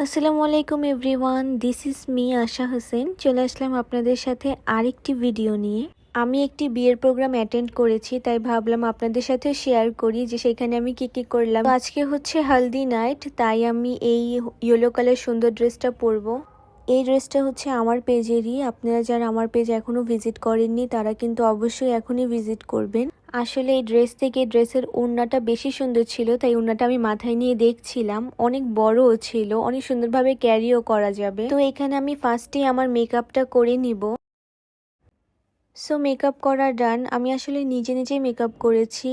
আসসালামু আলাইকুম everyone this is me Asha Hossain. চলে আসলাম আপনাদের সাথে আরেকটি ভিডিও নিয়ে। আমি একটি বিয়ের প্রোগ্রাম অ্যাটেন্ড করেছি, তাই ভাবলাম আপনাদের সাথে শেয়ার করি যে সেখানে আমি কি কি করলাম। আজকে হচ্ছে হালদি নাইট তাই আমি এই ইয়েলো কালার সুন্দর ড্রেসটা পরবো। এই ড্রেসটা হচ্ছে আমার পেজেরই আপনারা যারা আমার পেজ এখনও ভিজিট করেননি, তারা কিন্তু অবশ্যই এখনই ভিজিট করবেন। আসলে এই ড্রেস থেকে ড্রেসের ওড়নাটা বেশি সুন্দর ছিল, তাই ওড়নাটা আমি মাথায় নিয়ে দেখছিলাম। অনেক বড়ও ছিল, অনেক সুন্দরভাবে ক্যারিও করা যাবে। তো এখানে আমি ফার্স্টে আমার মেকআপটা করে নিব। সো মেকআপ করা ডান আমি আসলে নিজে নিজেই মেকআপ করেছি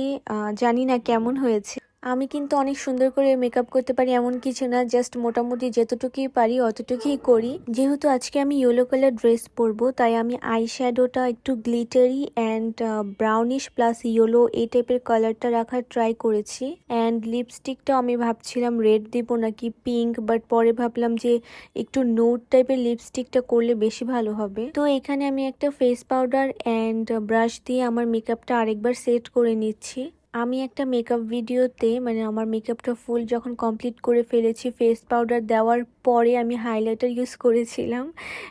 জানি না কেমন হয়েছে। আমি কিন্তু অনেক সুন্দর করে মেকআপ করতে পারি, এমন কিছু না জাস্ট মোটামুটি যতটুকুই পারি, অতটুকুই করি। যেহেতু আজকে আমি ইয়েলো কালার ড্রেস পরবো, তাই আমি আই শ্যাডোটা একটু glittery and brownish plus yellow এই টাইপের কালারটা রাখার ট্রাই করেছি। অ্যান্ড লিপস্টিকটা আমি ভাবছিলাম রেড দিব নাকি পিঙ্ক বাট পরে ভাবলাম যে একটু নোট টাইপের লিপস্টিকটা করলে বেশি ভালো হবে। তো এখানে আমি একটা ফেস পাউডার অ্যান্ড ব্রাশ দিয়ে আমার মেকআপটা আরেকবার সেট করে নিচ্ছি। আমি একটা মেকআপ ভিডিওতে মানে আমার মেকআপটা ফুল যখন কমপ্লিট করে ফেলেছি ফেস পাউডার দেওয়ার পরে আমি হাইলাইটার ইউজ করেছিলাম।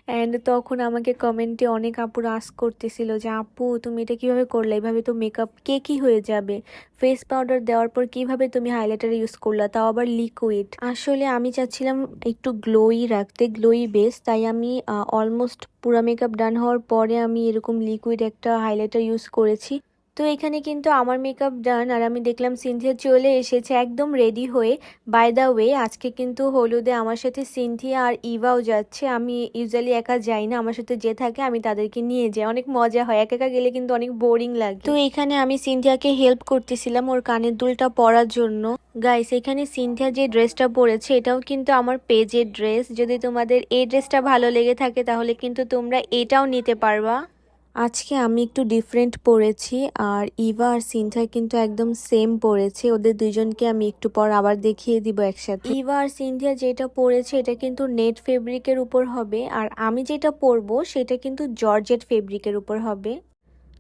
অ্যান্ড তখন আমাকে কমেন্টে অনেক আপুরা আস করতেছিল যে, আপু, তুমি এটা কীভাবে করলে? এভাবে তো মেকআপ কে কি হয়ে যাবে? ফেস পাউডার দেওয়ার পর কীভাবে তুমি হাইলাইটার ইউজ করলা? তাও আবার লিকুইড আসলে আমি চাচ্ছিলাম একটু গ্লোই রাখতে গ্লোই বেস তাই আমি অলমোস্ট পুরো মেকআপ ডান হওয়ার পরে আমি এরকম লিকুইড একটা হাইলাইটার ইউজ করেছি। তো এখানে কিন্তু আমার মেকআপ ডান আর আমি দেখলাম সিনথিয়া চলে এসেছে একদম রেডি হয়ে। বাই দ্য ওয়ে আজকে কিন্তু হলুদে আমার সাথে সিনথিয়া আর ইভাও যাচ্ছে। আমি ইউজুয়ালি একা যাই না, আমার সাথে যে থাকে আমি তাদেরকে নিয়ে যাই। অনেক মজা হয়, একা একা গেলে কিন্তু অনেক বোরিং লাগে। তো এখানে আমি সিনথিয়াকে হেল্প করতেছিলাম ওর কানের দুলটা পরার জন্য। গাইস এখানে সিনথিয়া যে ড্রেসটা পরেছে, এটাও কিন্তু আমার পেজের ড্রেস যদি তোমাদের এই ড্রেসটা ভালো লেগে থাকে, তাহলে কিন্তু তোমরা এটাও নিতে পারবা। আজকে আমি একটু ডিফারেন্ট পরেছি আর ইভা আর সিনথা কিন্তু একদম সেম পরেছে ওদের দুজনকে আমি একটু পর আবার দেখিয়ে দিব একসাথে। ইভা আর সিনথিয়া যেটা পরেছে এটা কিন্তু নেট ফেব্রিকের উপর হবে। আর আমি যেটা পরবো সেটা কিন্তু জর্জেট ফেব্রিকের উপর হবে।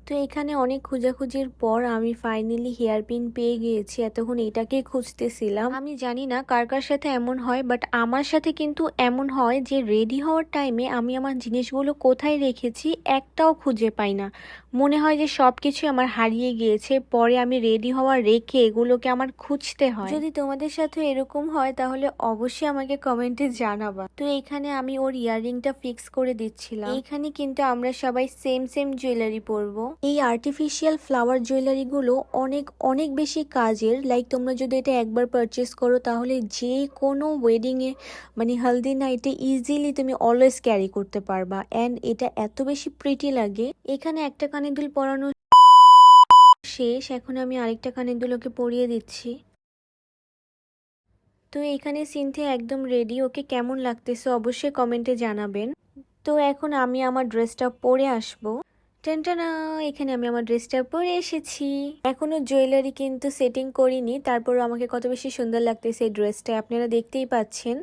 তো এখানে অনেক খোঁজাখুঁজির পর আমি ফাইনালি হেয়ার পিন পেয়ে গিয়েছি, এতক্ষণ এটাকেই খুঁজতেছিলাম। আমি জানি না কার কার সাথে এমন হয় বাট আমার সাথে কিন্তু এমন হয় যে রেডি হওয়ার টাইমে আমি আমার জিনিসগুলো কোথায় রেখেছি একটাও খুঁজে পাই না। মনে হয় যে সব কিছু আমার হারিয়ে গিয়েছে, পরে আমি রেডি হওয়া রেখে এগুলোকে আমার খুঁজতে হয়। যদি তোমাদের সাথে এরকম হয়, তাহলে অবশ্যই আমাকে কমেন্টে জানাবা। তো এখানে আমি ওর ইয়াররিংটা ফিক্স করে দিচ্ছিলাম। এখানে কিন্তু আমরা সবাই সেম সেম জুয়েলারি পরবো। এই আর্টিফিশিয়াল ফ্লাওয়ার জুয়েলারিগুলো অনেক অনেক বেশি কাজের। লাইক তোমরা যদি এটা একবার পারচেস করো, তাহলে যে কোনো ওয়েডিংয়ে মানে হালদি নাইটে ইজিলি তুমি অলওয়েজ ক্যারি করতে পারবা। অ্যান্ড এটা এত বেশি প্রিটি লাগে। এখানে একটা কানের দুল পরানো শেষ। এখন আমি আরেকটা কানের দুলোকে পরিয়ে দিচ্ছি। তো এখানে সিনথে একদম রেডি ওকে কেমন লাগতেছে অবশ্যই কমেন্টে জানাবেন। তো এখন আমি আমার ড্রেসটা পরে আসব। টেনটানা, এখানে আমি আমার ড্রেসটা পরে এসেছি। এখনও জুয়েলারি কিন্তু সেটিং করিনি, তারপরও আমাকে কত বেশি সুন্দর লাগতেছে এই ড্রেসটা আপনারা দেখতেই পাচ্ছেন।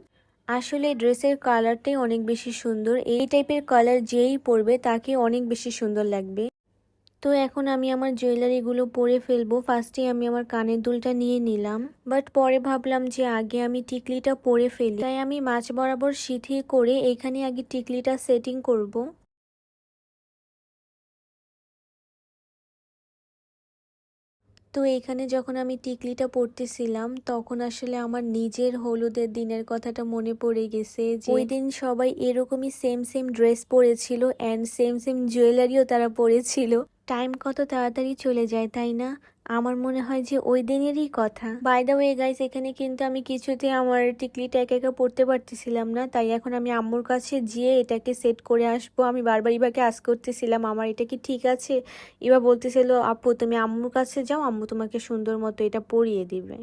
আসলে ড্রেসের কালারটাই অনেক বেশি সুন্দর, এই টাইপের কালার যেই পরবে তাকে অনেক বেশি সুন্দর লাগবে। তো এখন আমি আমার জুয়েলারিগুলো পরে ফেলব ফার্স্টে আমি আমার কানের দুলটা নিয়ে নিলাম। বাট পরে ভাবলাম যে আগে আমি টিকলিটা পরে ফেলি, তাই আমি মাছ বরাবর সিথি করে এখানে আগে টিকলিটা সেটিং করব। তো এখানে যখন আমি টিকলিটা পড়তেছিলাম তখন আসলে আমার নিজের হলুদের দিনের কথাটা মনে পড়ে গেছে যে ওই দিন সবাই এরকমই সেম সেম ড্রেস পরেছিল অ্যান্ড সেম সেম জুয়েলারিও তারা পরেছিল। টাইম কত তাড়াতাড়ি চলে যায়, তাই না? আমার মনে হয় যে ওই দিনেরই কথা। বাই দ্য ওয়ে এখানে কিন্তু আমি কিছুতে আমার টিকলিটা একা একা পড়তে পারতেছিলাম না। তাই এখন আমি আম্মুর কাছে যেয়ে এটাকে সেট করে আসব। আমি বারবার ইবাকে আস করতেছিলাম, আমার এটা কি ঠিক আছে? ইবা বলতেছিল, আপু, তুমি আম্মুর কাছে যাও, আম্মু তোমাকে সুন্দর মতো এটা পরিয়ে দিবে।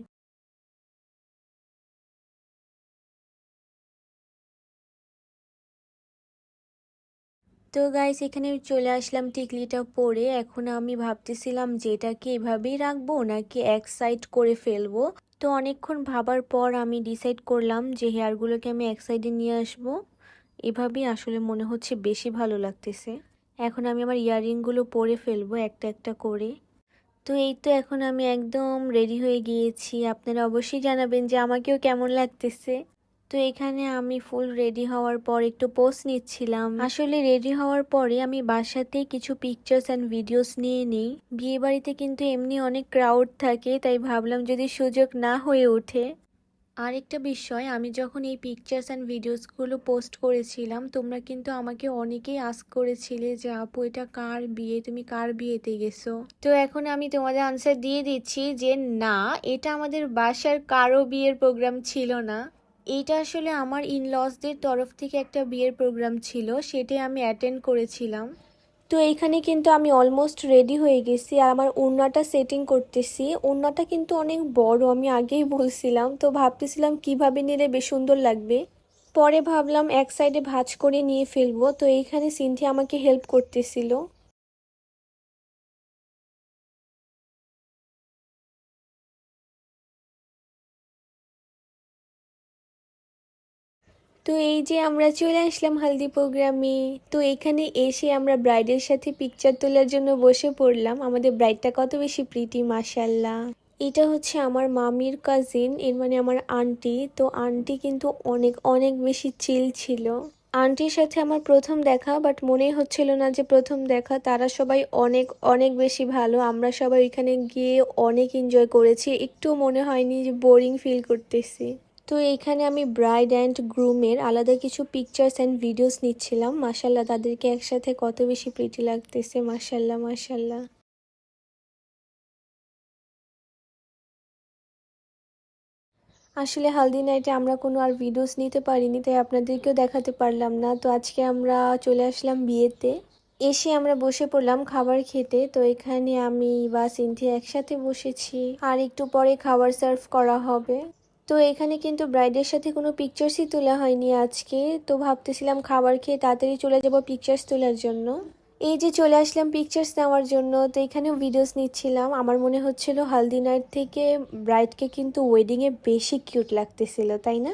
তো গাইস এখানে চলে আসলাম টিকলিটা পরে। এখন আমি ভাবতেছিলাম যে এটাকে এভাবেই রাখব নাকি এক সাইড করে ফেলব? তো অনেকক্ষণ ভাবার পর আমি ডিসাইড করলাম যে হেয়ারগুলোকে আমি এক সাইডে নিয়ে আসব। এভাবেই আসলে মনে হচ্ছে বেশি ভালো লাগতেছে। এখন আমি আমার ইয়াররিংগুলো পরে ফেলব একটা একটা করে। তো এই তো এখন আমি একদম রেডি হয়ে গিয়েছি। আপনারা অবশ্যই জানাবেন যে আমাকেও কেমন লাগতেছে। তো এখানে আমি ফুল রেডি হওয়ার পর একটু পোস্ট নিচ্ছিলাম। আসলে রেডি হওয়ার পরে আমি বাসাতে কিছু পিকচার্স অ্যান্ড ভিডিওস নিয়ে নিই। বিয়ে বাড়িতে কিন্তু এমনি অনেক ক্রাউড থাকে, তাই ভাবলাম যদি সুযোগ না হয়ে ওঠে। আরেকটা বিষয়, আমি যখন এই পিকচার্স অ্যান্ড ভিডিওসগুলো পোস্ট করেছিলাম, তোমরা কিন্তু আমাকে অনেকেই আস্ক করেছিলে যে, আপু, এটা কার বিয়ে? তুমি কার বিয়েতে গেছো? তো এখন আমি তোমাদের আনসার দিয়ে দিচ্ছি যে, না, এটা আমাদের বাসার কারও বিয়ের প্রোগ্রাম ছিল না। এইটা আসলে আমার ইন ইনলসদের তরফ থেকে একটা বিয়ের প্রোগ্রাম ছিল, সেটাই আমি অ্যাটেন্ড করেছিলাম। তো এইখানে কিন্তু আমি অলমোস্ট রেডি হয়ে গেছি আর আমার ওড়নাটা সেটিং করতেছি। ওড়নাটা কিন্তু অনেক বড়, আমি আগেই বলছিলাম। তো ভাবতেছিলাম কীভাবে নিলে বেশ সুন্দর লাগবে। পরে ভাবলাম এক সাইডে ভাঁজ করে নিয়ে ফেলব। তো এইখানে সিনথি আমাকে হেল্প করতেছিল। তো এই যে আমরা চলে আসলাম হালদি প্রোগ্রামে, তো এখানে এসে আমরা ব্রাইডের সাথে পিকচার তোলার জন্য বসে পড়লাম। আমাদের ব্রাইডটা কত বেশি প্রীতি মাসাল্লাহ এটা হচ্ছে আমার মামির কাজিন এর মানে আমার আন্টি তো আন্টি কিন্তু অনেক অনেক বেশি চিল ছিল। আন্টির সাথে আমার প্রথম দেখা বাট মনেই হচ্ছিল না যে প্রথম দেখা। তারা সবাই অনেক অনেক বেশি ভালো। আমরা সবাই ওইখানে গিয়ে অনেক এনজয় করেছি। একটু মনে হয়নি যে বোরিং ফিল করতেছি। তো এইখানে আমি ব্রাইড অ্যান্ড গ্রুমের আলাদা কিছু পিকচার্স অ্যান্ড ভিডিওস নিচ্ছিলাম। মাসাল্লাহ তাদেরকে একসাথে কত বেশি প্রীতি লাগতেছে। মাসাল্লাহ মাসাল্লাহ আসলে হালদি নাইটে আমরা কোনো আর ভিডিওস নিতে পারিনি, তাই আপনাদেরকেও দেখাতে পারলাম না। তো আজকে আমরা চলে আসলাম বিয়েতে। এসে আমরা বসে পড়লাম খাবার খেতে। তো এখানে আমি বা সিনথিয়া একসাথে বসেছি। আর একটু পরে খাবার সার্ভ করা হবে। তো এখানে কিন্তু ব্রাইডের সাথে কোনো পিকচার্সই তোলা হয়নি আজকে। তো ভাবতেছিলাম খাবার খেয়ে তাড়াতাড়ি চলে যাব পিকচার্স তোলার জন্য। এই যে চলে আসলাম পিকচার্স নেওয়ার জন্য, তো এখানেও ভিডিওস নিচ্ছিলাম। আমার মনে হচ্ছিল হালদি নাইট থেকে ব্রাইডকে কিন্তু ওয়েডিংয়ে বেশি কিউট লাগতেছিল, তাই না?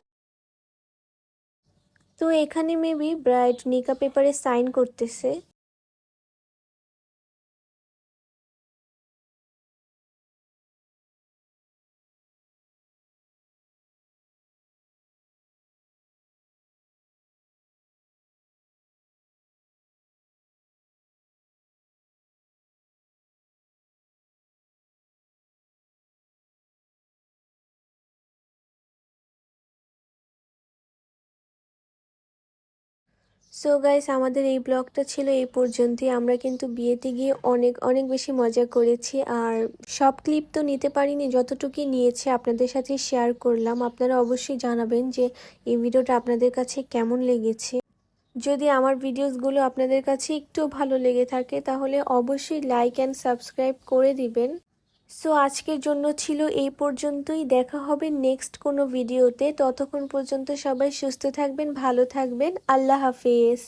তো এখানে মেবি ব্রাইড নিকা পেপারে সাইন করতেছে। সো গাইস আমাদের এই ব্লগটা ছিল এই পর্যন্তই। আমরা কিন্তু বিয়েতে গিয়ে অনেক অনেক বেশি মজা করেছি। আর সব ক্লিপ তো নিতে পারিনি, যতটুকুই নিয়েছি আপনাদের সাথে শেয়ার করলাম। আপনারা অবশ্যই জানাবেন যে এই ভিডিওটা আপনাদের কাছে কেমন লেগেছে। যদি আমার ভিডিওসগুলো আপনাদের কাছে একটু ভালো লেগে থাকে, তাহলে অবশ্যই লাইক অ্যান্ড সাবস্ক্রাইব করে দিবেন। সো আজকের জন্য ছিল এই পর্যন্তই। দেখা হবে নেক্সট কোনো ভিডিওতে ততক্ষণ পর্যন্ত সবাই সুস্থ থাকবেন, ভালো থাকবেন। আল্লাহ হাফেজ।